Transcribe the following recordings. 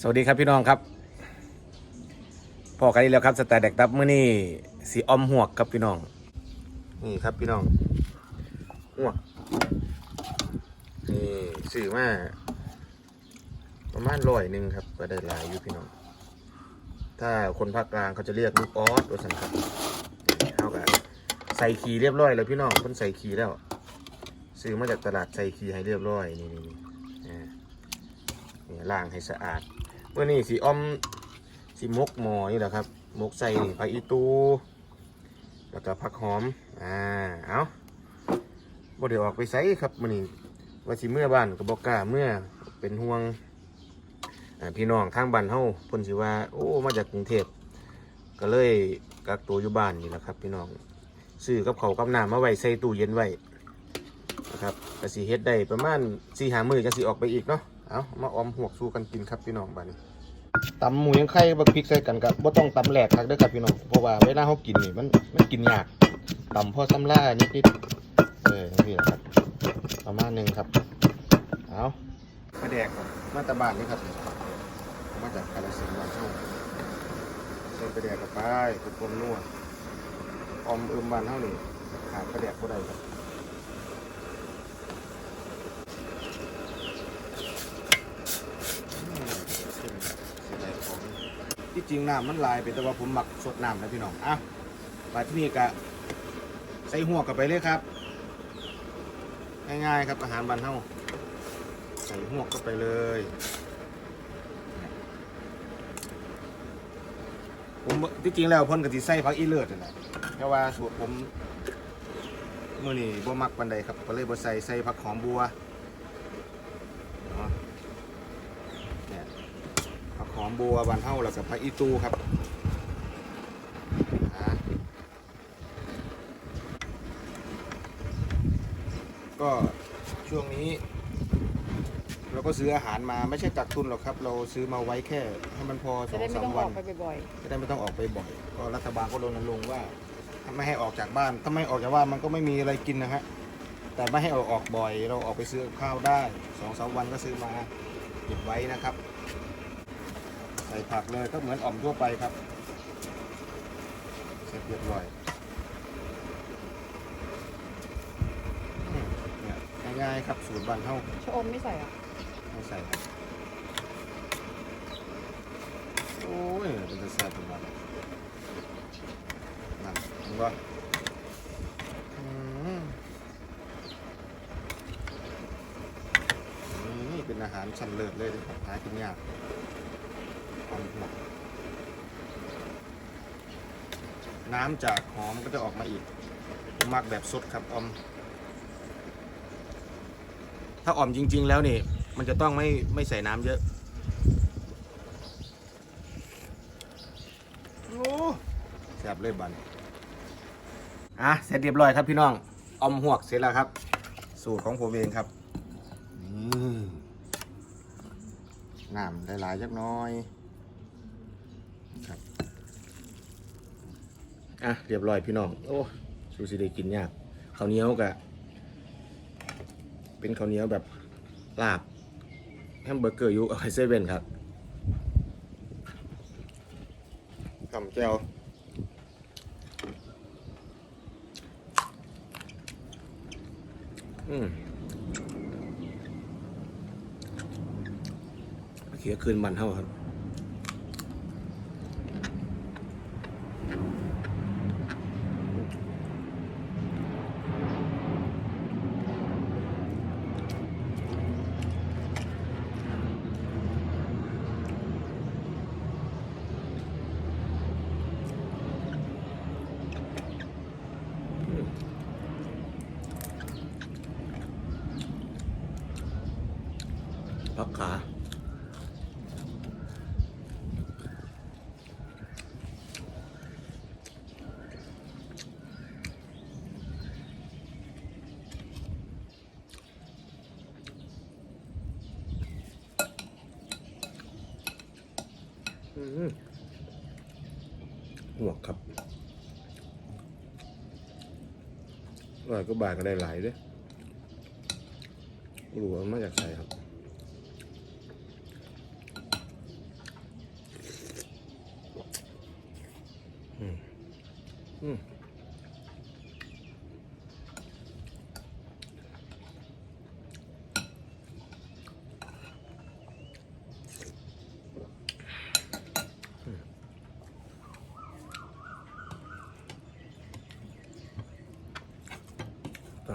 สวัสดีครับพี่น้องครับพอกันอีกแล้วครับสแตนแดกตับเมื่อนี่สีอมหวกครับพี่น้อง นี่ครับพี่น้องหวกนี่สื่อมาประมาณร้อยหนึ่งครับ ก็ได้หลายอยู่พี่น้อง ถ้าคนภาคกลางเขาจะเรียกลูกออสว่าสันครับเท่ากับใส่ขีเรียบร้อยแล้วพี่น้องคนใส่ขีแล้ว ซื้อมาจากตลาดใส่ขีให้เรียบร้อยนี่นี่นี่อ่านี่ล้างให้สะอาด เมื่อนี้สีอมสีมกหมอนี่แหละครับมกใส่นี่ผักอีตู แล้วก็ผักหอม อ่า เอาบ่เดี๋ยวออกไปใส่ครับมื่อนี้ว่าสิเมื่อบ้านก็บบอกกาเมื่อเป็นห่วงพี่น้องทางบ้านเฮาเพิ่นสิว่า โอ้ มาจากกรุงเทพก็เลยกักตัวอยู่บ้านนี่แหละครับ พี่น้องซื้อกับเขาวกับน้ำมาไว้ใส่ตู้เย็นไว้นะครับก็สิเฮ็ดได้ประมาณ4หามือจังสิออกไปอีกเนาะ เอามาออมหวกสู้กันกินครับพี่น้องบ้านนี้ตำหมูยังไข่บักพริกใส่กันกับบ่ต้องตำแหลกครับเด้อครับพี่น้องเพราะว่าเวลาเฮากินนี่มันมันกินยากตำพอซ้ำล่านิดๆเออนี่แหละครับประมาณหนึงครับเอามาแดกมาตะบานนี่ครับมาจากกาฬสินธุ์บ้านเฮาใส่ไปแดกกับไปกุดปมนัวออมเอิมบ้านเฮานี่ขาดไปแดกบ่ได้ครับ ที่ จริงน้ำมันลายไปแต่ว่าผมหมักสดน้ำนะพี่น้องอะมาที่นี่กะใส่หัวกับไปเลยครับ ง่ายๆครับอาหารบ้านเฮาใส่หัวกเข้าไปเลยผมที่จริงแล้วพ่นกะทิใส่ผักอีเลิศนั่นแหละแต่ว่าสูตรผมมื่อนี้บ่มักปันใดครับก็เลยบ่ใส่ใส่ผักหอมบัวเนาะเนี่ย ผักห อมบัวบานเท่าแล้วกับผักอีตูครับอ่าก็ช่วงนี้ เราก็ซื้ออาหารมาไม่ใช่กักตุนหรอกครับ เราซื้อมาไว้แค่ ให้มันพอสจะองได้ไม่สาต้มองอวัอนกไปบ่อยจะได้ไม่ต้องออกไปบ่อยก็รัฐบาลก็รณรงค์ว่าไม่ให้ออกจากบ้านถ้าไม่ออกจากบ้านมันก็ไม่มีอะไรกินนะฮะแต่ไม่ให้ออกออกบ่อย เราออกไปซื้อกับข้าวได้สองสามวันก็ซื้อมาเก็บไว้นะครับ ใส่ผักเลยก็เหมือนอ่อมทั่วไปครับเสร็จเรียบร้อยอืมเนี่ยง่ายๆครับสูตรบ้านเฮาๆชะอมไม่ใส่อะไม่ใส่ครับโอ้ยเป็นจะแซ่บเป็นวันนั่นเห็นปะอืมนี่เป็นอาหารชั้นเลิศเลยนะครับหากินยากหอมหัว น้ำจากหอมก็จะออกมาอีกผมมักแบบสดครับออม ถ้าอ่อมจริง ๆ แล้วนี่มันจะต้องไม่ไม่ใส่น้ำเยอะ โอ้แซ่บเลยบันอะเสร็จเรียบร้อยครับพี่น้องออมหวกเสร็จแล้วครับ สูตรของผมเองครับน้ำได้หลายๆจักน้อยครับ อะเรียบร้อยพี่น้อง โอ้สูสิได้กินยากข้าวเหนียวกะเป็นข้าวเหนียวแบบลาบแฮมเบอร์เกอร์อยู่ไอเซเว่นครับกำแก้วอืมเขียคืนมันเท่าครับ พักขา อืม หมวกครับร้อยก็บาทก็ได้หลายด้วยรู้ว่ามาจากใครครับ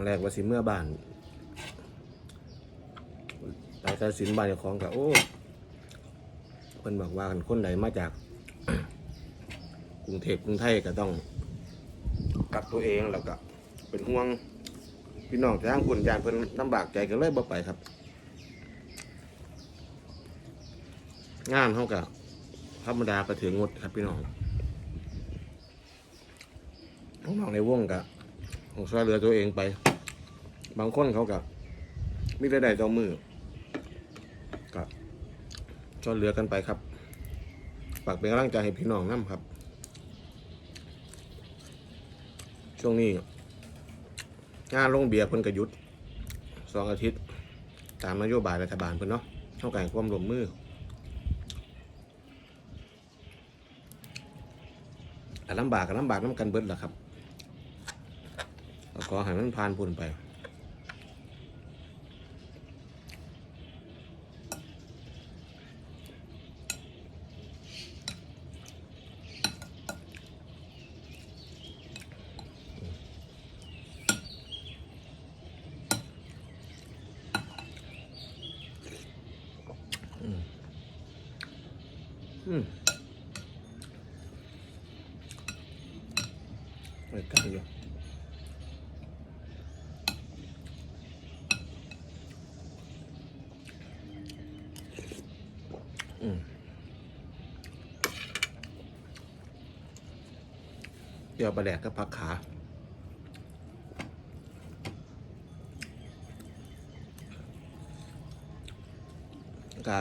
แรกว่าสิเมื่อบ้านไปตัดสินบ้านเจ้าของกับโอ้เพิ่นบอกว่ากันคนไหนมาจากกรุงเทพกรุงไทยก็ต้องกักตัวเองแล้วก็เป็นห่วงพี่น้องทางคุณยานเพิ่นลำบากใจก็เลยบ่ไปครับ งานเขากับธรรมดาก็ถืองดครับพี่น้องน้องในวงกับของช่วยเหลือตัวเองไป บางคนเขากับมีรายได้ต่อมือกับช่วยเหลือกันไปครับฝากเป็นกำลังใจให้พี่น้องน้ำครับ ช่วงนี้งานลงเบียร์เพิ่นกระยุดสองอาทิตย์ ตามนโยบายรัฐบาลเพิ่นเนาะเท่ากันความร่วมมืออลำบากกับลำบากน้ำกันเบิดล่ะครับก็ขอให้มันผ่านพ้นไป อืมไม่ไกลอยู่อืม เดี๋ยวปลาแดกก็พักขาก็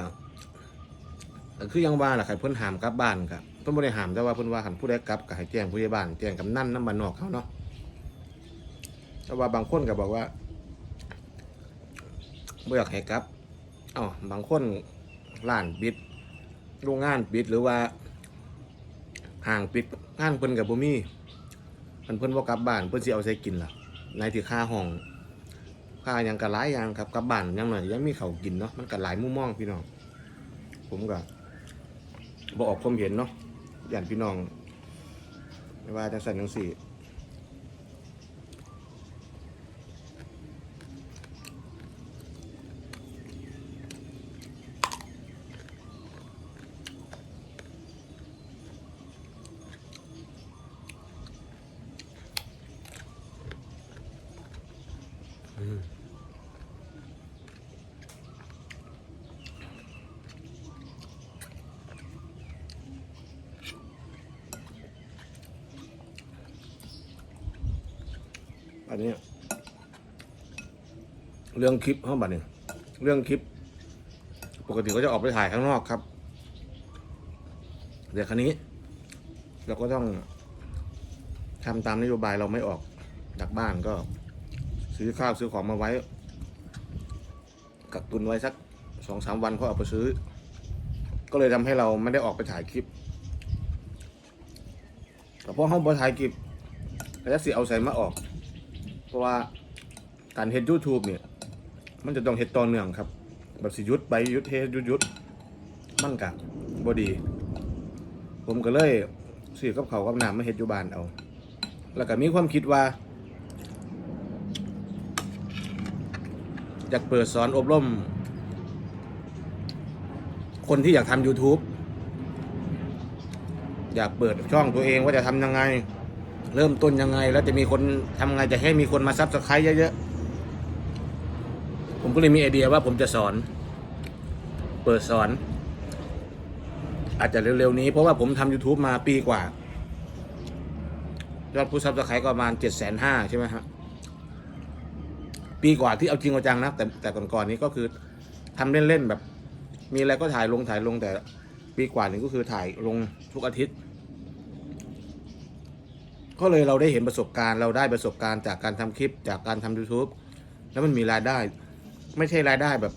คือยังว่าแหละใครเพิ่นหามกลับบ้านกับเพิ่นบ่ได้หามแต่ว่าเพิ่นว่าหันผู้ใดกลับก็ให้แจ้งผู้ใหญ่บ้านแจ้งกำนันน้ำบ้านนอกเขาเนาะแต่ว่าบางคนก็บอกว่าบ่อยากให้กลับอ๋อบางคนร้านปิดโรงงานปิดหรือว่าห้างปิดงานเพิ่นก็บ่มี เพิ่นเพิ่นบ่กลับบ้านเพิ่นสิเอาใส่กินล่ะในที่ค่าห้องค่ายังก็หลายอย่างครับกลับบ้านยังหน่อยยังมีเขากินเนาะมันก็หลายมุมมองพี่น้องผมก็บอกออกความเห็นเนาะอย่างพี่น้องไม่ว่าจะสั่นจังสี่ อันนี้ เรื่องคลิปห้องบัตรเนี่ยเรื่องคลิป ปกติก็จะออกไปถ่ายข้างนอกครับเดี๋ยวคันนี้ เราก็ต้องทำตามนโยบายเราไม่ออกจากบ้านก็ ซื้อข้าวซื้อของมาไว้ กักตุนไว้สักสองสามวันก็เอาไปซื้อ ก็เลยทำให้เราไม่ได้ออกไปถ่ายคลิปแต่พอห้องบอถ่ายคลิปแล้วสิเอาใส่มาออก เพราะว่าการเฮ็ด YouTube เนี่ย มันจะต้องเฮ็ดต่อเนื่องครับ แบบสิยุดไปยุดเฮ็ดยุดยุดมันกะบ่ดี ผมก็เลยซื้อกับเขากับน้ำมาเฮ็ดอยู่บ้านเอา แล้วก็มีความคิดว่าอยากเปิดสอนอบรม คนที่อยากทำ YouTube อยากเปิดช่องตัวเองว่าจะทำยังไง เริ่มต้นยังไง แล้วจะมีคนทำไงจะให้มีคนมาซับสไครต์เยอะๆ ผมก็เลยมีไอเดียว่าผมจะสอน เปิดสอน อาจจะเร็วๆนี้ เพราะว่าผมทำ YouTube มาปีกว่า ยอดผู้ซับสไครต์ก็ประมาณเจ็ดแสนห้าใช่ไหมฮะปีกว่าที่เอาจริงเอาจังนะแต่แต่ก่อนๆนี้ก็คือทำเล่นๆแบบ มีอะไรก็ถ่ายลงถ่ายลงแต่ปีกว่านี้ก็คือถ่ายลงทุกอาทิตย์ ก็เลยเราได้เห็นประสบการณ์เราได้ประสบการณ์จากการทำคลิปจากการทำ YouTube แล้วมันมีรายได้ ไม่ใช่รายได้แบบ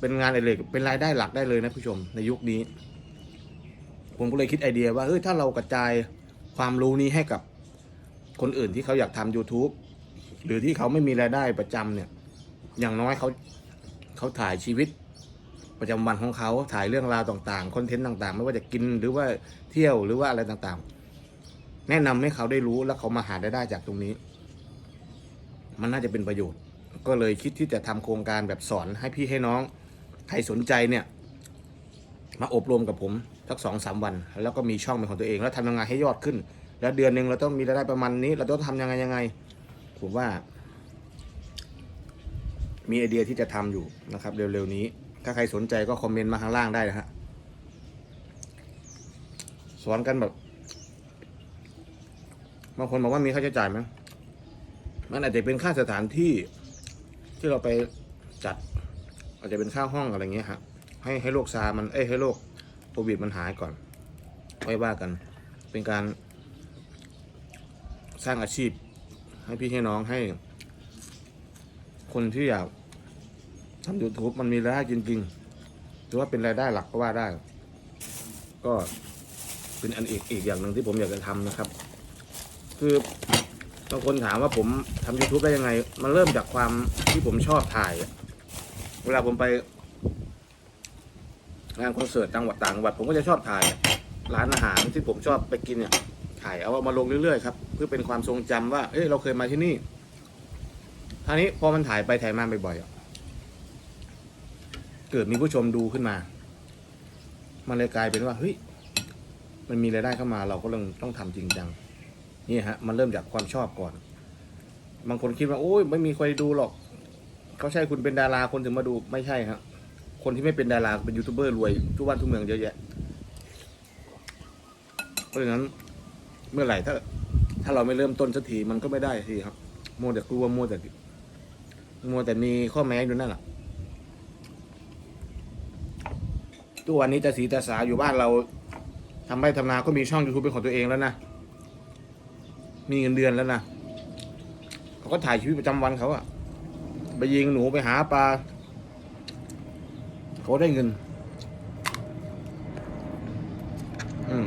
เป็นงานอะไรกเป็นรายได้หลักได้เลยนะผู้ชมในยุคนี้ ผมก็เลยคิดไอเดียว่าเฮ้ยถ้าเรากระจายความรู้นี้ให้กับคนอื่นที่เขาอยากทำ YouTube หรือที่เขาไม่มีรายได้ประจำเนี่ย อย่างน้อยเขาเขาถ่ายชีวิตประจำวันของเขาถ่ายเรื่องราวต่างๆคอนเทนต์ต่างๆ ไม่ว่าจะกินหรือว่าเที่ยวหรือว่าอะไรต่างๆ แนะนำให้เขาได้รู้แล้วเขามาหารายได้จากตรงนี้ มันน่าจะเป็นประโยชน์ ก็เลยคิดที่จะทำโครงการแบบสอนให้พี่ให้น้อง ใครสนใจเนี่ย มาอบรมกับผมสักสองสามวัน แล้วก็มีช่องเป็นของตัวเอง แล้วทำยังไงให้ยอดขึ้น แล้วเดือนหนึ่งเราต้องมีรายได้ประมาณนี้ เราต้องทำยังไงยังไง ผมว่า มีไอเดียที่จะทำอยู่นะครับ เร็วๆนี้ ถ้าใครสนใจก็คอมเมนต์มาข้างล่างได้นะฮะสอนกันแบบ บางคนบอกว่ามีค่าใช้จ่ายไหมมันอาจจะเป็นค่าสถานที่ที่เราไปจัด อาจจะเป็นค่าห้องอะไรเงี้ยฮะให้ให้โรคซามันเอ้ยให้โรคโควิดมันหายก่อนไว้ว่ากัน เป็นการสร้างอาชีพ ให้พี่ให้น้องให้ คนที่อยากทำยูทูบมันมีรายได้จริงๆถือว่าเป็นรายได้หลักก็ว่าได้ ก็เป็นอันอีกอีกอย่างหนึ่งที่ผมอยากจะทำนะครับ คือบางคนถามว่าผมทำ YouTube ได้ยังไง มันเริ่มจากความที่ผมชอบถ่าย เวลาผมไป งานคอนเสิร์ตต่างจังหวัดต่างจังหวัด ผมก็จะชอบถ่าย ร้านอาหารที่ผมชอบไปกินเนี่ย ถ่ายเอามาลงเรื่อยๆครับ เพื่อเป็นความทรงจำว่า เอ้ยเราเคยมาที่นี่ท่านี้พอมันถ่ายไปถ่ายมาบ่อยๆ เกิดมีผู้ชมดูขึ้นมา มันเลยกลายเป็นว่า เฮ้ย มันมีรายได้เข้ามา เราก็ต้องต้องทำจริงจัง นี่ฮะมันเริ่มจากความชอบก่อน บางคนคิดว่าโอ้ยไม่มีใครดูหรอก เขาใช่คุณเป็นดาราคนถึงมาดูไม่ใช่ครับคนที่ไม่เป็นดาราเป็นยูทูบเบอร์รวยทุกวันทุกเมืองเยอะแยะ เพราะฉะนั้นเมื่อไหร่ถ้า ถ้าเราไม่เริ่มต้นสักทีมันก็ไม่ได้ทีครับมัวแต่กลัวมัวแต่มัวแต่มีข้อแม้อยู่นั่นแหละทุกวันนี้จะสีตาสาอยู่บ้านเราทำไร่ทำนาก็มีช่อง YouTube เป็นของตัวเองแล้วนะ มีเงินเดือนแล้วนะเขาก็ถ่ายชีวิตประจำวันเขาอะไปยิงหนูไปหาปลาเขาได้เงิน อืม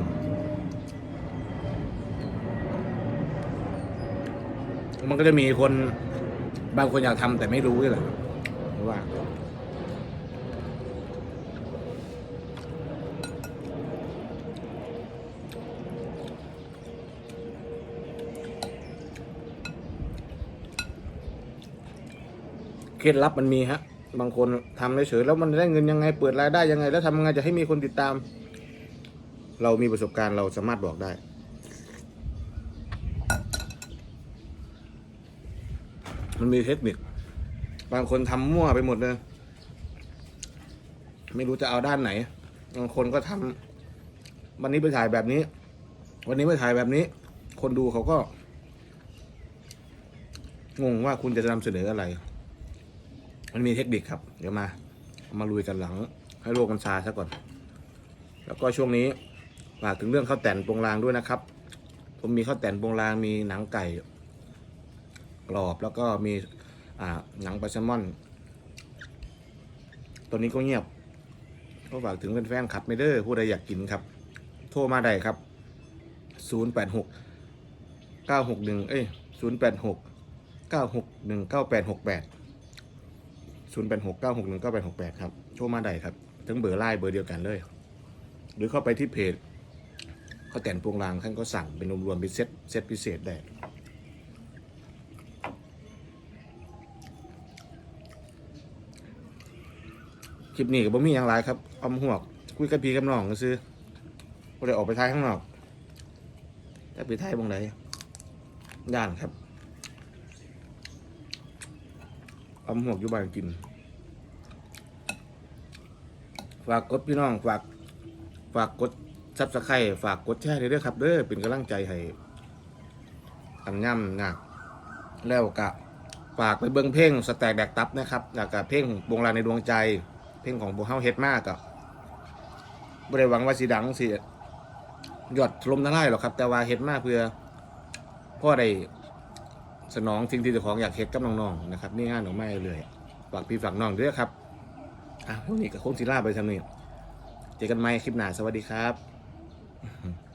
มันก็จะมีคนบางคนอยากทำแต่ไม่รู้นี่แหละว่า เคล็ดลับมันมีฮะ บางคนทำเฉยๆแล้วมันได้เงินยังไงเปิดรายได้ยังไง แล้วทำยังไงจะให้มีคนติดตาม เรามีประสบการณ์เราสามารถบอกได้ มันมีเทคนิค บางคนทำมั่วไปหมดเลยไม่รู้จะเอาด้านไหน บางคนก็ทำวันนี้ไปถ่ายแบบนี้ วันนี้ไปถ่ายแบบนี้ คนดูเขาก็งงว่าคุณจะนำเสนออะไร มันมีเทคนิคครับ เดี๋ยวมาเอามาลุยกันหลัง ให้โลกมันซาซะก่อน แล้วก็ช่วงนี้ฝากถึงเรื่องข้าวแต่นปรงลางด้วยนะครับ ผมมีข้าวแต่นปรงลางมีหนังไก่กรอบแล้วก็มีอ่าหนังปลาแซลมอนตัวนี้ก็เงียบก็ฝากถึงแฟนๆขับไม่เด้อผู้ใดอยากกินครับ โทรมาได้ครับ 086 961 เอ้ย 086 961 9868 086 961 9868 ครับโทรมาได้ครับ ทั้งเบอร์ไลน์เบอร์เดียวกันเลย หรือเข้าไปที่เพจข้าวแต่นพวงรางท่านก็สั่งเป็นรวมๆเป็นเซตเซตพิเศษได้คลิปนี้ก็บ่มีอย่างไรครับออมหวก คุยกับพี่กับน้องก็ซื้อบ่ได้ออกไปท้ายข้างนอกแต่ไปท้ายบงไหนย่านครับ ออมหวกอยู่บ้านกิน ฝากกดพี่น้อง ฝาก ฝากกดซับสไครฝากกดแชร์ด้วยครับ เด้อเป็นกำลังใจให้อันย่ำนะแล้วกะฝากไปเบิ้งเพลงสแตกแดกตับนะครับแล้วก็เพลงวงลาในดวงใจ เพลงของพวกเฮาเฮ็ดมากก็บ่ได้วังว่าสิดังสิยอดลมทั้งไล่หรอกครับ แต่ว่าเฮ็ดมากเพื่อพ่อได้ สนองสิ่งที่เจ้าของอยากเฮ็ดกับน้องๆนะครับนี่งานของแม่เลยฝากพี่ฝากน้องด้วยครับอะพวกนี้ก็คงสิลาไปทำนี่เจอกันใหม่คลิปหน้าสวัสดีครับ